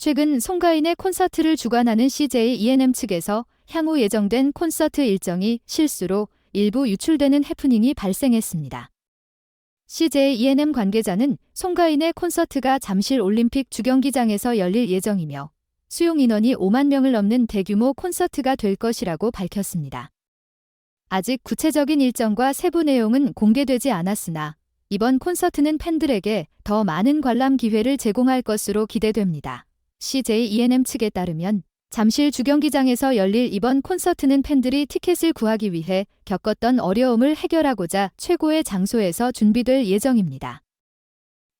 최근 송가인의 콘서트를 주관하는 CJ ENM 측에서 향후 예정된 콘서트 일정이 실수로 일부 유출되는 해프닝이 발생했습니다. CJ ENM 관계자는 송가인의 콘서트가 잠실 올림픽 주경기장에서 열릴 예정이며 수용 인원이 5만 명을 넘는 대규모 콘서트가 될 것이라고 밝혔습니다. 아직 구체적인 일정과 세부 내용은 공개되지 않았으나 이번 콘서트는 팬들에게 더 많은 관람 기회를 제공할 것으로 기대됩니다. CJ ENM 측에 따르면 잠실 주경기장에서 열릴 이번 콘서트는 팬들이 티켓을 구하기 위해 겪었던 어려움을 해결하고자 최고의 장소에서 준비될 예정입니다.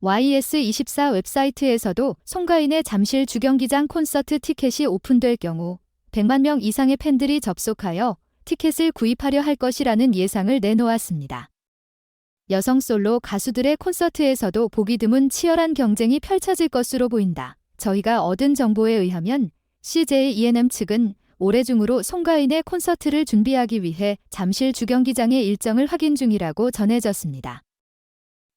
YS24 웹사이트에서도 송가인의 잠실 주경기장 콘서트 티켓이 오픈될 경우 100만 명 이상의 팬들이 접속하여 티켓을 구입하려 할 것이라는 예상을 내놓았습니다. 여성 솔로 가수들의 콘서트에서도 보기 드문 치열한 경쟁이 펼쳐질 것으로 보인다. 저희가 얻은 정보에 의하면 CJ ENM 측은 올해 중으로 송가인의 콘서트를 준비하기 위해 잠실 주경기장의 일정을 확인 중이라고 전해졌습니다.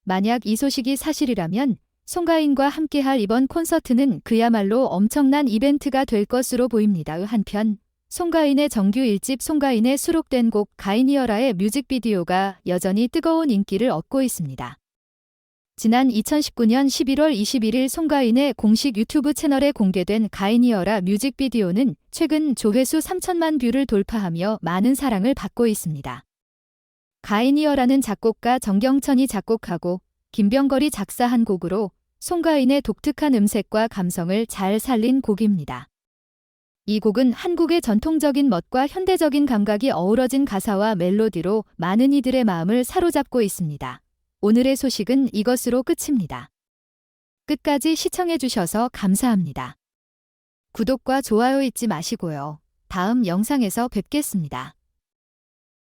만약 이 소식이 사실이라면 송가인과 함께할 이번 콘서트는 그야말로 엄청난 이벤트가 될 것으로 보입니다. 한편 송가인의 정규 1집 송가인에 수록된 곡 가인이어라의 뮤직비디오가 여전히 뜨거운 인기를 얻고 있습니다. 지난 2019년 11월 21일 송가인의 공식 유튜브 채널에 공개된 가인이어라 뮤직비디오는 최근 조회수 3천만 뷰를 돌파하며 많은 사랑을 받고 있습니다. 가인이어라는 작곡가 정경천이 작곡하고 김병걸이 작사한 곡으로 송가인의 독특한 음색과 감성을 잘 살린 곡입니다. 이 곡은 한국의 전통적인 멋과 현대적인 감각이 어우러진 가사와 멜로디로 많은 이들의 마음을 사로잡고 있습니다. 오늘의 소식은 이것으로 끝입니다. 끝까지 시청해주셔서 감사합니다. 구독과 좋아요 잊지 마시고요. 다음 영상에서 뵙겠습니다.